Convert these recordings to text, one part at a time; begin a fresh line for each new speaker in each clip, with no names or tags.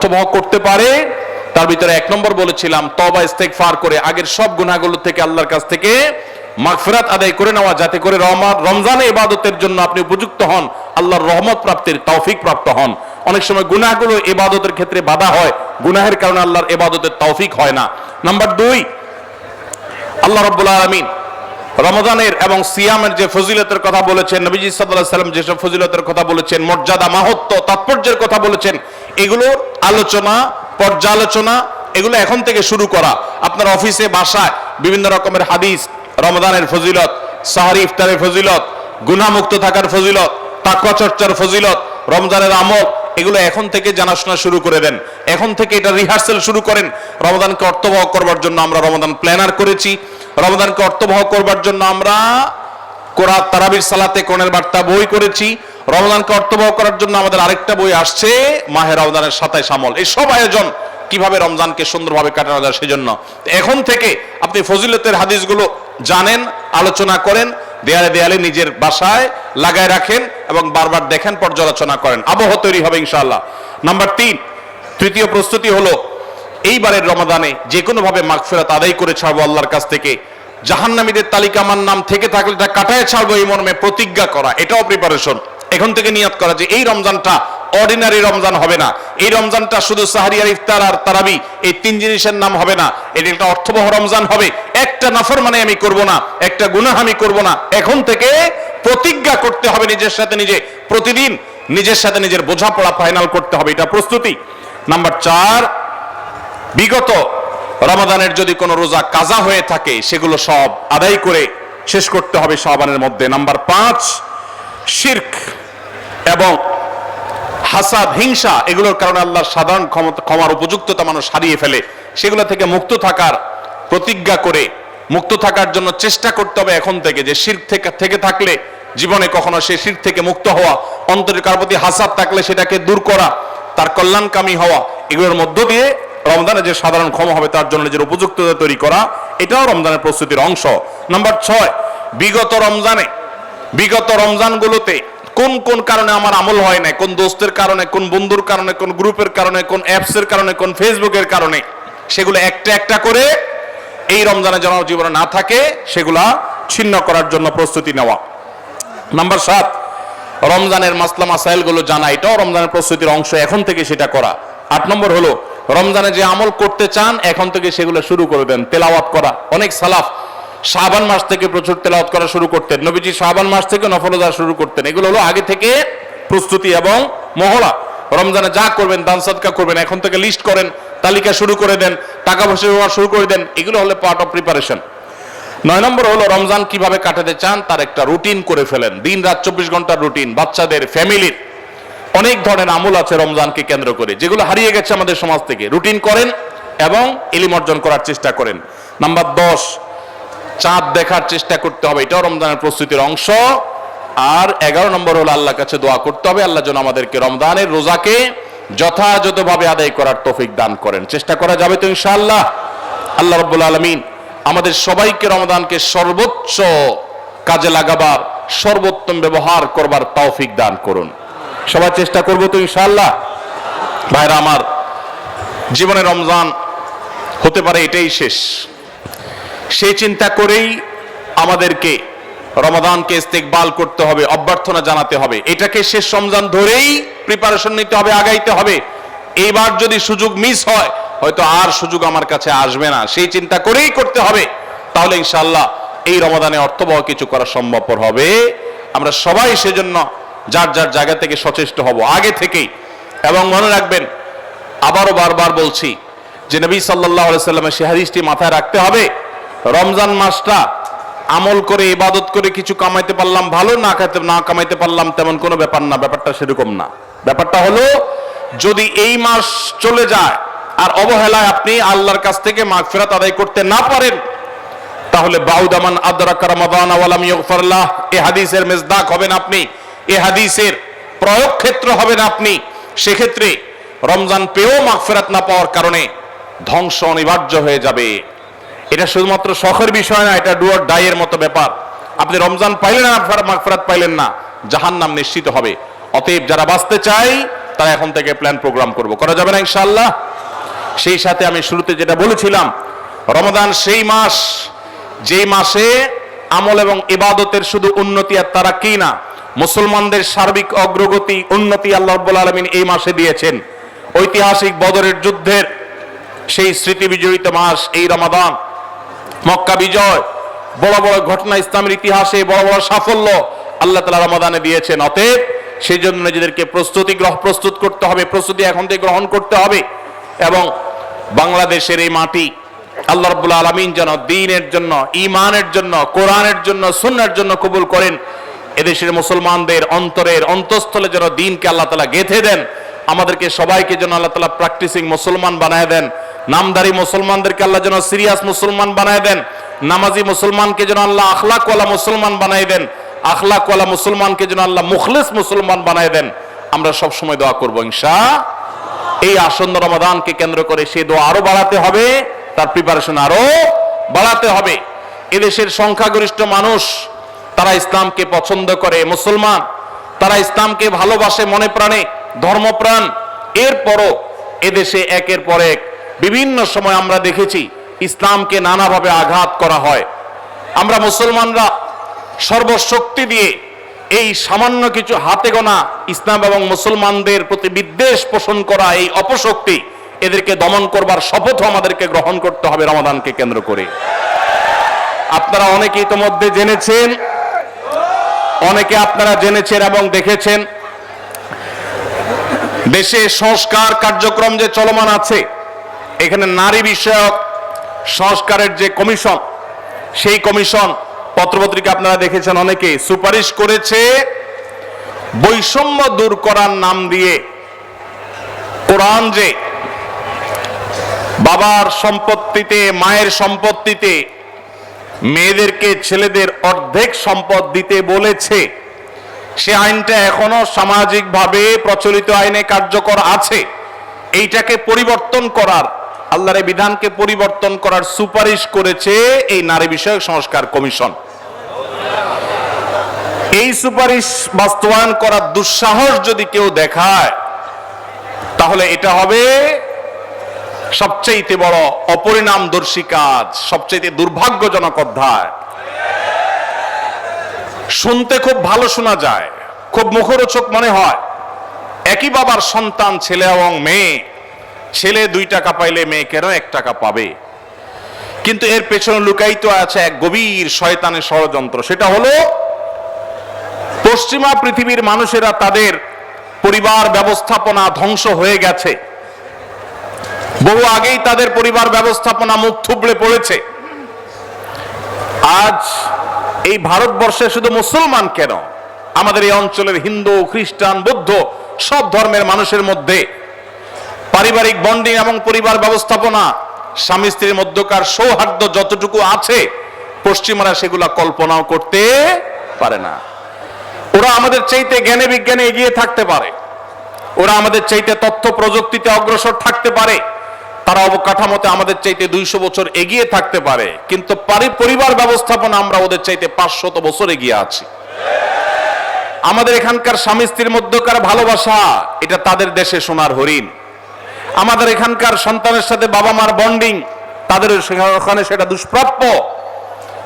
অর্থবহ করতে পারে। তার ভিতরে এক নম্বর বলেছিলাম তবা ইস্তেগফার করে আগের সব গুনাহগুলো থেকে আল্লাহর কাছ থেকে মাগফিরাত আদায় করে নেওয়া, যাতে করে রমজানে ইবাদতের জন্য আপনি উপযুক্ত হন, আল্লাহর রহমত প্রাপ্তির তৌফিক প্রাপ্ত হন। অনেক সময় ক্ষেত্রে বাধা হয়, গুনাহের কারণে আল্লাহর তৌফিক হয় না। নাম্বার দুই, আল্লাহ রমজানের এবং সিয়ামের যে ফজিলতের কথা বলেছেন, নবীজি আলাইহি সাল্লাম যেসব ফজিলতের কথা বলেছেন, মর্যাদা, মাহাত্ম্য, তাৎপর্যের কথা বলেছেন এগুলো আলোচনা, পর্যালোচনা, এগুলো এখন থেকে শুরু করা। আপনার অফিসে, বাসায় বিভিন্ন রকমের হাদিস রমদানের ফজিলত, সাহারি ইফতারের ফজিলত, গুনাহমুক্ত থাকার ফজিলত, তাকওয়া চর্চার ফজিলত, রমজানের আমল, এগুলো এখন থেকে জানাশোনা শুরু করে দেন। এখন থেকে এটা রিহার্সেল শুরু করেন। রমদানকে অর্থবহ করবার জন্য আমরা রমদান প্ল্যানার করেছি। রমদানকে অর্থবহ করবার জন্য আমরা কোরআন, তারাবির সালাতে কোণের বার্তা বই করেছি। রমদানকে অর্থবহ করার জন্য আমাদের আরেকটা বই আসছে, মাহে রমদানের সাতাইশ আমল। এই সব আয়োজন কীভাবে রমজানকে সুন্দরভাবে কাটানো যায় সেজন্য। এখন থেকে আপনি ফজিলতের হাদিসগুলো জানেন, আলোচনা করেন, দেয়ালে দেয়ালে নিজের বাসায় লাগায় রাখেন এবং বারবার দেখেন, পর্যালোচনা করেন। আবহ তৈরি হবে ইনশাআল্লাহ। নাম্বার তিন, তৃতীয় প্রস্তুতি হলো, এইবারের রমাদানে যে কোনো ভাবে মাগফিরাত আদায় করে ছাড়বো আল্লাহর কাছ থেকে। জাহান্নামীদের তালিকা আমার নাম থেকে থাকলে এটা কাটায় ছাড়বো এই মর্মে প্রতিজ্ঞা করা, এটাও প্রিপারেশন এখন থেকে নিয়াত করা যে এই রমজানটা অর্ডিনারি রমজান হবে না। এই রমজানটা শুধু সাহারিয়ার ইফতার আর তারাবি, এই তিন জিনিসের নাম হবে না। এটা একটা অর্থবহ রমজান হবে। একটা নাফর মানে আমি করব না, একটা গুনাহ আমি করব না। এখন থেকে প্রতিজ্ঞা করতে হবে নিজের সাথে নিজে। প্রতিদিন নিজের সাথে নিজের বোঝাপড়া ফাইনাল করতে হবে, এটা প্রস্তুতি। নাম্বার চার, বিগত রমাদানের যদি কোনো রোজা কাজা হয়ে থাকে, সেগুলো সব আদায় করে শেষ করতে হবে শাবানের মধ্যে। নাম্বার পাঁচ, শির্ক। এবং হাসাদ হিংসা এগুলোর কারণে আল্লাহ সাধারণ ক্ষমতা, ক্ষমার উপযুক্ততা মানুষ হারিয়ে ফেলে। সেগুলো থেকে মুক্ত থাকার প্রতিজ্ঞা করে, মুক্ত থাকার জন্য চেষ্টা করতে হবে এখন থেকে যে শির্ক থেকে থেকে থাকলে জীবনে কখনো সে শির থেকে মুক্ত হওয়া, অন্তরের কার প্রতি হাসাদ থাকলে সেটাকে দূর করা, তার কল্যাণকামী হওয়া, এগুলোর মধ্য দিয়ে রমজানে যে সাধারণ ক্ষমা হবে তার জন্য যে উপযুক্ততা তৈরি করা, এটাও রমজানের প্রস্তুতির অংশ। নাম্বার ছয়, বিগত রমজানে, বিগত রমজানগুলোতে কোন কোন কারণে আমার আমল হয় না কোন দোস্তের কারণে, কোন বন্ধুর কারণে, কোন গ্রুপের কারণে, কোন অ্যাপসের কারণে, কোন ফেসবুকের কারণে? সেগুলো একটা একটা করে এই রমজানে যেন জীবনে না থাকে, সেগুলা ছিন্ন করার জন্য প্রস্তুতি নেওয়া। নাম্বার সাত, রমজানের মাসলা মাসাইলগুলো জানা, এটাও রমজানের প্রস্তুতির অংশ, এখন থেকে সেটা করা। আট নম্বর হলো, রমজানে যে আমল করতে চান, এখন থেকে সেগুলো শুরু করে দেন, তেলাওয়াত করা। অনেক সালাফ শাবান মাস থেকে প্রচুর তেলাওয়াত করা শুরু করতেন। নবীজি শাবান মাস থেকে নফলদা শুরু করতেন। এগুলো হলো আগে থেকে প্রস্তুতি এবং মহড়া। রমজানে যা করবেন, দান সদকা করবেন, এখন থেকে লিস্ট করেন, তালিকা শুরু করে দেন, টাকা পয়সা ব্যবহার শুরু করে দেন, এগুলো হলো পার্ট অফ প্রিপারেশন নয় নম্বর হলো রমজান কীভাবে কাটাতে চান, তার একটা রুটিন করে ফেলেন। দিন রাত চব্বিশ ঘণ্টার রুটিন বাচ্চাদের ফ্যামিলির অনেক ধরনের আমল আছে রমজানকে কেন্দ্র করে, যেগুলো হারিয়ে গেছে আমাদের সমাজ থেকে। রুটিন করেন এবং এলিম অর্জন করার চেষ্টা করেন। নাম্বার দশ চাঁদ দেখার চেষ্টা করতে হবে। এটাও রমজানের প্রস্তুতির অংশ। আর এগারো নম্বর হলো আল্লাহ কাছে দোয়া করতে হবে। আল্লাহ যেন আমাদেরকে রমজানের রোজাকে যথাযথভাবে আদায় করার তৌফিক দান করেন। চেষ্টা করা যাবে তো ইনশাআল্লাহ। আল্লাহ রব্বুল আলমিন আমাদের সবাইকে রমদানকে সর্বোচ্চ কাজে লাগাবার, সর্বোত্তম ব্যবহার করবার তৌফিক দান করুন। সবাই চেষ্টা করব তো ইনশাআল্লাহ। ভাইরা আমার, জীবনে রমজান হতে পারে এটাই শেষ। সেই চিন্তা করেই আমাদেরকে রমাদানকে ইস্তেকবাল করতে হবে, অভ্যর্থনা জানাতে হবে। এটাকে শেষ রমজান ধরেই প্রিপারেশন নিতে হবে, আগাইতে হবে। এইবার যদি সুযোগ মিস হয়, হয়তো আর সুযোগ আমার কাছে আসবে না। সেই চিন্তা করেই করতে হবে। তাহলে ইনশাল্লাহ এই রমাদানে অর্থবহ কিছু করা সম্ভবপর হবে। আমরা সবাই সেজন্য যার যার জায়গা থেকে সচেষ্ট হব। আগে থেকেই। এবং মনে রাখবেন, আবারও বারবার বলছি যে নবী সাল্লাহ সাল্লামের সে হাদিসটি মাথায় রাখতে হবে। রমজান মাসটা আমল করে, ইবাদত করে কিছু কামাইতে পারলাম, ভালো না খাইতে না কামাইতে পারলাম, তেমন কোনো ব্যাপার না, ব্যাপারটা সেরকম না। ব্যাপারটা হলো, যদি এই মাস চলে যায় আর অবহেলায় আপনি আল্লাহর কাছ থেকে মাগফিরাত আদায় করতে না পারেন, তাহলে বাউদামান আদরাক এ হাদিসের মেজদাক হবেন আপনি, এ হাদিসের প্রয়োগ ক্ষেত্র হবেন আপনি। সেক্ষেত্রে রমজান পেয়েও মাগফিরাত না পাওয়ার কারণে ধ্বংস অনিবার্য হয়ে যাবে। এটা শুধুমাত্র শখের বিষয় না, এটা ডুয়ার ডাইয়ের মতো ব্যাপার। আপনি রমজান পাইলেন না মাগফিরাত পাইলেন না, জাহান্নাম নিশ্চিত হবে। অতএব যারা বাঁচতে চাই তারা এখন থেকে প্ল্যান প্রোগ্রাম করব। করা যাবে না ইনশাআল্লাহ? সেই সাথে আমি শুরুতে যেটা বলেছিলাম রমাদান সেই মাস, যেই মাসে আমল এবং ইবাদতের শুধু উন্নতি আর তারা কি না, মুসলমানদের সার্বিক অগ্রগতি, উন্নতি আল্লাহ আলামিন এই মাসে দিয়েছেন। ঐতিহাসিক বদরের যুদ্ধের সেই স্মৃতি বিজড়িত মাস এই রমাদান। মক্কা বিজয়, বড় বড় ঘটনা ইসলামের ইতিহাসে, বড় বড় সাফল্য আল্লাহ তালা রমাদানে দিয়েছেন। অতএব সেই জন্য নিজেদেরকে প্রস্তুতি গ্রহ, প্রস্তুত করতে হবে, প্রস্তুতি এখন থেকে গ্রহণ করতে হবে এবং বাংলাদেশের এই মাটি আল্লাহ রব্বুল আলমিন যেন দিনের জন্য ইমানের জন্য, কোরআনের জন্য সুন্নার জন্য কবুল করেন। এদেশের মুসলমানদের অন্তরের অন্তঃস্থলে যেন দিনকে আল্লাহ তালা গেথে দেন। আমাদেরকে সবাইকে যেন আল্লাহ তালা প্র্যাকটিসিং মুসলমান বানায় দেন। নামদারি মুসলমানদেরকে আল্লাহ যেন সিরিয়াস মুসলমান বানায় দেন, নামাজি মুসলমানকে যেন আল্লাহ আখলাকওয়ালা মুসলমান বানায় দেন, আখলাকওয়ালা মুসলমানকে যেন আল্লাহ মুখলিস মুসলমান বানায় দেন। আমরা সব সময় দোয়া করব, ইনশা এই আসন্ন রমাদানকে কেন্দ্র করে সেই দোয়া আরও বাড়াতে হবে, তার প্রিপারেশন আরও বাড়াতে হবে। এদেশের সংখ্যাগরিষ্ঠ মানুষ, তারা ইসলামকে পছন্দ করে, মুসলমান, তারা ইসলামকে ভালোবাসে মনে প্রাণে, ধর্মপ্রাণ। এরপরও এদেশে একের পর এক বিভিন্ন সময় আমরা দেখেছি ইসলামকে নানাভাবে আঘাত করা হয়। আমরা মুসলমানরা সর্বশক্তি দিয়ে এই সামান্য কিছু হাতে গোনা ইসলাম এবং মুসলমানদের প্রতি বিদ্বেষ পোষণ করা এই অপশক্তি এদেরকে দমন করবার শপথ আমাদেরকে গ্রহণ করতে হবে রমাদানকে কেন্দ্র করে। আপনারা অনেকে ইতোমধ্যে জেনেছেন, অনেকে আপনারা জেনেছেন এবং দেখেছেন। দেশে সংস্কার কার্যক্রম যে চলমান আছে এখানে নারী বিষয়ক সংস্কারের যে কমিশন, সেই কমিশন পত্রপত্রিকা আপনারা দেখেছেন অনেকে সুপারিশ করেছে বৈষম্য দূর করার নাম দিয়ে কোরআন যে বাবার সম্পত্তিতে, মায়ের সম্পত্তিতে মেয়েদেরকে ছেলেদের অর্ধেক সম্পদ দিতে বলেছে, সে আইনটা এখনও সামাজিকভাবে প্রচলিত আইনে কার্যকর আছে, এইটাকে পরিবর্তন করার আল্লাহর বিধানকে পরিবর্তন করার সুপারিশ করেছে এই নারী বিষয়ক সংস্কার কমিশন। এই সুপারিশ বাস্তবায়ন করার দুঃসাহস যদি কেউ দেখায়, তাহলে এটা হবে সবচেয়ে বড় অপরিণামদর্শী কাজ সবচেয়ে দুর্ভাগ্যজনক অধ্যায়। শুনতে খুব ভালো শোনা যায়, খুব মুখরোচক মনে হয়। একই বাবার সন্তান, ছেলে এবং মেয়ে ছেলে দুই টাকা পাইলে মেয়ে কেন এক টাকা পাবে? কিন্তু এর পেছনে লুকায়িত আছে এক গভীর শয়তানের ষড়যন্ত্র। সেটা হলো, পশ্চিমা পৃথিবীর মানুষেরা তাদের পরিবার ব্যবস্থাপনা ধ্বংস হয়ে গেছে। বহু আগেই তাদের পরিবার ব্যবস্থাপনা মুখ থুবড়ে পড়েছে। আজ এই ভারতবর্ষে শুধু মুসলমান কেন? আমাদের এই অঞ্চলের হিন্দু, খ্রিস্টান, বৌদ্ধ সব ধর্মের মানুষের মধ্যে পারিবারিক বন্ডিং এবং পরিবার ব্যবস্থাপনা, স্বামী স্ত্রীর মধ্যকার সৌহার্দ্য যতটুকু আছে, পশ্চিমারা সেগুলা কল্পনাও করতে পারে না। ওরা আমাদের চাইতে জ্ঞানে বিজ্ঞানে এগিয়ে থাকতে পারে। ওরা আমাদের চাইতে তথ্য প্রযুক্তিতে অগ্রসর থাকতে পারে। তারা অবকাঠামোতে আমাদের চাইতে দুইশো বছর এগিয়ে থাকতে পারে। কিন্তু পারি- পরিবার ব্যবস্থাপনা আমরা ওদের চাইতে পাঁচশত বছর এগিয়ে আছি। আমাদের এখানকার স্বামী স্ত্রীর মধ্যকার ভালোবাসা, এটা তাদের দেশে সোনার হরিণ। আমাদের এখানকার সন্তানের সাথে বাবা মার বন্ডিং তাদের ওখানে সেটা দুষ্প্রাপ্য।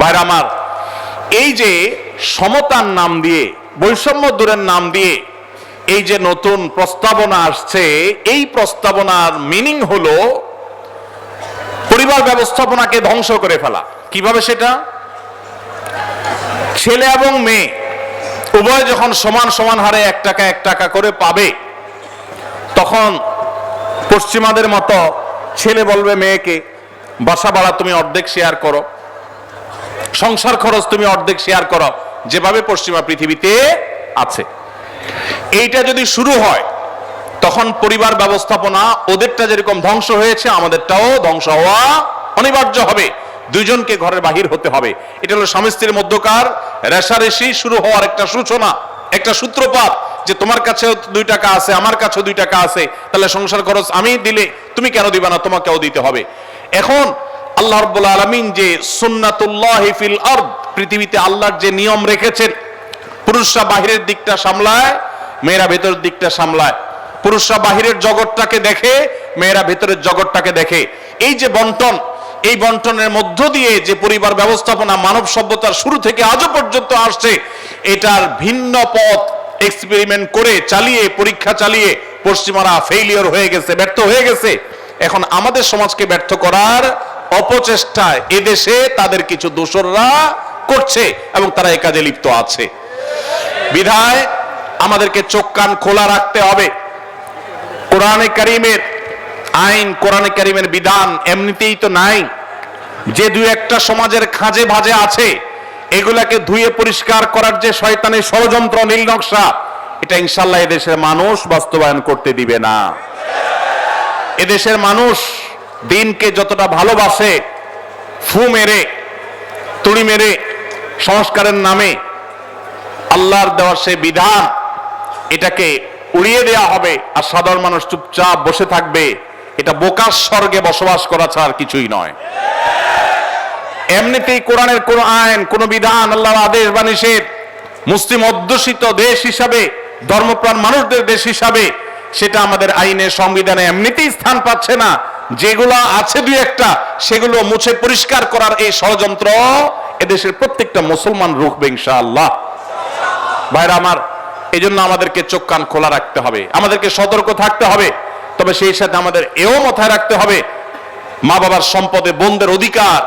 ভাইরা আমার, এই যে সমতার নাম দিয়ে, বৈষম্য দূরের নাম দিয়ে এই যে নতুন প্রস্তাবনা আসছে, এই প্রস্তাবনার মিনিং হলো পরিবার ব্যবস্থাপনাকে ধ্বংস করে ফেলা। কীভাবে সেটা? ছেলে এবং মেয়ে উভয় যখন সমান সমান হারে এক টাকা এক টাকা করে পাবে, তখন পশ্চিমাদের মতো ছেলে বলবে মেয়েকে, বাসা ভাড়া তুমি অর্ধেক শেয়ার করো, সংসার খরচ তুমি অর্ধেক শেয়ার করো, যেভাবে পশ্চিমা পৃথিবীতে আছে। এইটা যদি শুরু হয়, তখন পরিবার ব্যবস্থাপনা ওদেরটা যেরকম ধ্বংস হয়েছে, আমাদেরটাও ধ্বংস হওয়া অনিবার্য হবে। দুইজনকে ঘরের বাহির হতে হবে। এটা হলো স্বামী স্ত্রীর মধ্যকার রেশারেশি শুরু হওয়ার একটা সূচনা, একটা সূত্রপাত। যে তোমার কাছেও দুই টাকা আছে, আমার কাছেও দুই টাকা আছে, তাহলে সংসার খরচ আমি দিলে তুমি কেন দিবা না, তোমাকেও দিতে হবে। এখন আল্লাহ রব্বুল আলমিন যে সুন্নাতুল্লাহ ফিল আরদ, পৃথিবীতে আল্লাহর যে নিয়ম রেখেছেন, পুরুষরা বাহিরের দিকটা সামলায়, মেয়েরা ভেতরের দিকটা সামলায়। পুরুষরা বাহিরের জগৎটাকে দেখে, মেয়েরা ভেতরের জগৎটাকে দেখে। এই যে বন্টন, এই বন্টনের মধ্য দিয়ে যে পরিবার ব্যবস্থাপনা, মানব সভ্যতার শুরু থেকে আজও পর্যন্ত আসছে, এটার ভিন্ন পথ এক্সপেরিমেন্ট করে চালিয়ে, পরীক্ষা চালিয়ে পশ্চিমারা ফেইলিওর হয়ে গেছে, ব্যর্থ হয়ে গেছে। এখন আমাদের সমাজকে ব্যর্থ করার অপচেষ্টায় এদেশে তাদের কিছু দোসররা করছে এবং তারা এ কাজে লিপ্ত আছে। বিধায় আমাদেরকে চোখ কান খোলা রাখতে হবে। কোরআনে কারিমের আইন, কোরআনে কারিমের বিধান এমনিতেই তো নাই। যে দুই একটা সমাজের খাঁজে ভাজে আছে এগুলাকে ধুয়ে পরিষ্কার করার যে শয়তানের ষড়যন্ত্র নীল নকশা এটা ইনশাল্লাহ এদেশের মানুষ বাস্তবায়ন করতে দিবে না। এদেশের মানুষ দিনকে যতটা ভালোবাসে, ফু মেরে, তুড়ি মেরে, সংস্কারের নামে আল্লাহর দেওয়া সে বিধান, এটাকে উড়িয়ে দেওয়া হবে আর সাধারণ মানুষ চুপচাপ বসে থাকবে, এটা বোকার স্বর্গে বসবাস করা ছাড়া কিছুই নয়। এমনিতেই কোরআনের কোন আইন, কোন বিধান, আল্লাহর আদেশ বা নিষেধ, মুসলিম অধ্যুষিত দেশ হিসাবে, ধর্মপ্রাণ মানুষদের দেশ হিসাবে, সেটা আমাদের আইনে সংবিধানে এমনিতেই স্থান পাচ্ছে না। যেগুলো আছে দুই একটা, সেগুলো মুছে পরিষ্কার করার এই ষড়যন্ত্র এদেশের প্রত্যেকটা মুসলমান রুখবে ইনশাআল্লাহ। ভাইরা আমার এই জন্য আমাদেরকে চোখ কান খোলা রাখতে হবে, আমাদেরকে সতর্ক থাকতে হবে, তবে সেই সাথে আমাদের এও মাথায় রাখতে হবে মা বাবার সম্পদে বোনদের অধিকার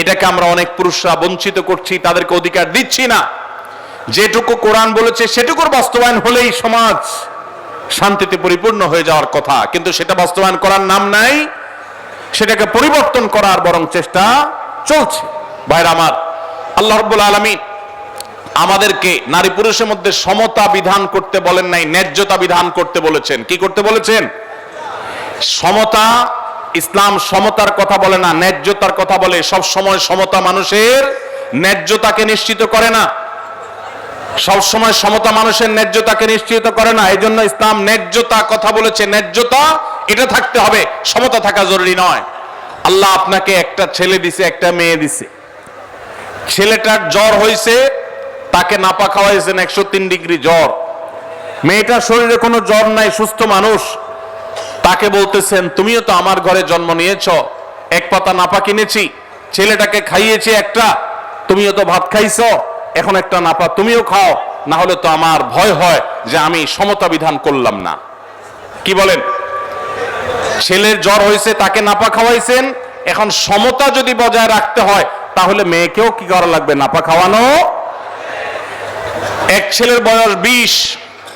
এটাকে আমরা অনেক পুরুষরা বঞ্চিত করছি, তাদেরকে অধিকার দিচ্ছি না। যেটুকু কোরআন বলেছে, সেটুকুর বাস্তবায়ন হলেই সমাজ শান্তিতে পরিপূর্ণ হয়ে যাওয়ার কথা। কিন্তু সেটা বাস্তবায়ন করার নাম নাই, সেটাকে পরিবর্তন করার বরং চেষ্টা চলছে। ভাইরা আমার, আল্লাহ রব্বুল আলমী আমাদেরকে নারী পুরুষের মধ্যে সমতা বিধান করতে বলেন নাই, ন্যায্যতা বিধান করতে বলেছেন। কি করতে বলেছেন? সমতা ইসলাম সমতার কথা বলে না, ন্যায্যতার কথা বলে। সব সময় সমতা মানুষের ন্যায্যতাকে নিশ্চিত করে না। সব সময় সমতা মানুষের ন্যায্যতাকে নিশ্চিত করে না। এই জন্য ইসলাম ন্যায্যতা কথা বলেছে। ন্যায্যতা, এটা থাকতে হবে। সমতা থাকা জরুরি নয়। আল্লাহ আপনাকে একটা ছেলে দিছে, একটা মেয়ে দিছে। ছেলেটার জ্বর হয়েছে তাকে নাপা খাওয়াইছেন একশো তিন ডিগ্রি জ্বর। মেয়েটার শরীরে কোনো জ্বর নাই, সুস্থ মানুষ। তাকে বলতেছেন, তুমিও তো আমার ঘরে জন্ম নিয়েছ। এক পাতা নাপা কিনেছি ছেলেটাকে খাইয়েছি একটা। তুমিও তো ভাত খাইছ। এখন একটা নাপা তুমিও খাও। না হলে তো আমার ভয় হয় যে আমি সমতা বিধান করলাম না। কি বলেন? ছেলের জ্বর হয়েছে, তাকে নাপা খাওয়াইছেন। এখন সমতা যদি বজায় রাখতে হয়, তাহলে মেয়েকেও কি করা লাগবে, নাপা খাওয়ানো? এক ছেলের বয়স বিশ।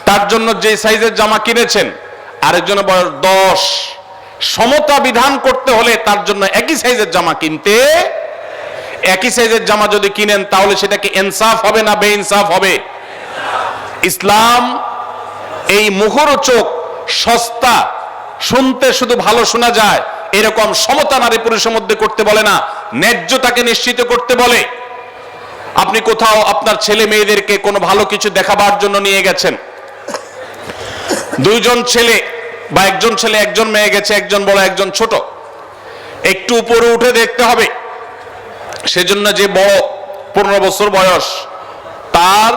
তার জন্য যে সাইজের জামা কিনেছেন আরেকজনের বয়স দশ। সমতা বিধান করতে হলে তার জন্য একই সাইজের জামা কিনতে। একই সাইজের জামা যদি কিনেন, তাহলে সেটাকে ইনসাফ হবে না বেইনসাফ হবে? ইসলাম, এই মুখরোচক সস্তা, শুনতে শুধু ভালো শোনা যায়। এরকম সমতা নারী পুরুষের মধ্যে করতে বলে না, ন্যায্যতাকে নিশ্চিত করতে বলে। আপনি কোথাও আপনার ছেলে মেয়েদেরকে কোনো ভালো কিছু দেখাবার জন্য নিয়ে গেছেন। দুইজন ছেলে বা একজন ছেলে, একজন মেয়ে গেছে, একজন বড়, একজন ছোট। একটু উপরে উঠে দেখতে হবে। সেজন্য যে বড় পনেরো বছর বয়স, তার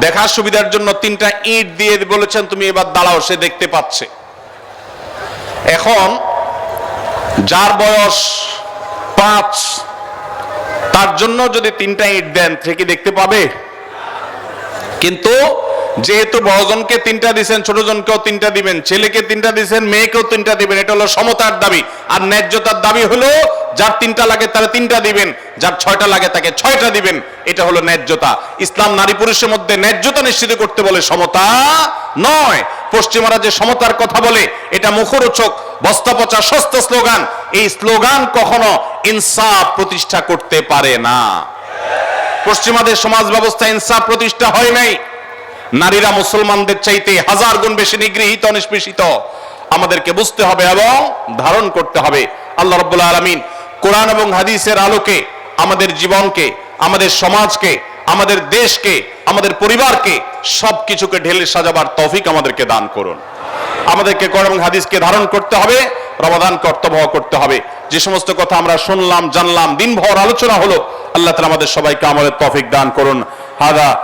দেখার সুবিধার জন্য তিনটা ইট দিয়ে বলেছেন, তুমি এবার দাঁড়াও, সে দেখতে পাচ্ছে। এখন যার বয়স পাঁচ, তার জন্য যদি তিনটা ইট দেন, সে কি দেখতে পাবে? কিন্তু যেহেতু বড়জনকে তিনটা দিবেন ছোটজনকেও তিনটা দিবেন, ছেলেকে তিনটা দিবেন মেয়েকেও তিনটা দিবেন, এটা হলো সমতার দাবি। আর ন্যায্যতার দাবি হলো, যার তিনটা লাগে তারা তিনটা দিবেন, যার ছয়টা লাগে তাকে ছয়টা দিবেন, এটা হলো ন্যায্যতা। ইসলাম নারী পুরুষের মধ্যে ন্যায্যতা নিশ্চিত করতে বলে সমতা নয়। পশ্চিমারা যে সমতার কথা বলে, এটা মুখরোচক বস্তা পচা সস্তা স্লোগান। এই স্লোগান কখনো ইনসাফ প্রতিষ্ঠা করতে পারে না। পশ্চিমাদের সমাজ ব্যবস্থা ইনসাফ প্রতিষ্ঠা হয় নাই। নারীরা মুসলমানদের চাইতে হাজার গুণ বেশি নিগৃহীত, নিষ্পেষিত। আমাদেরকে বুঝতে হবে এবং ধারণ করতে হবে। আল্লাহ রব্বুল আলমিন কোরআন এবং হাদিসের আলোকে আমাদের জীবনকে, আমাদের সমাজকে, আমাদের দেশকে, আমাদের পরিবারকে সবকিছুকে ঢেলে সাজাবার তৌফিক আমাদেরকে দান করুন। আমাদেরকে কোরআন এবং হাদিসকে ধারণ করতে হবে রমাদান কর্তব্য করতে হবে। যে সমস্ত কথা আমরা শুনলাম, জানলাম, দিনভর আলোচনা হলো, আল্লাহ তালা আমাদের সবাইকে আমাদের তৌফিক দান করুন। হাদা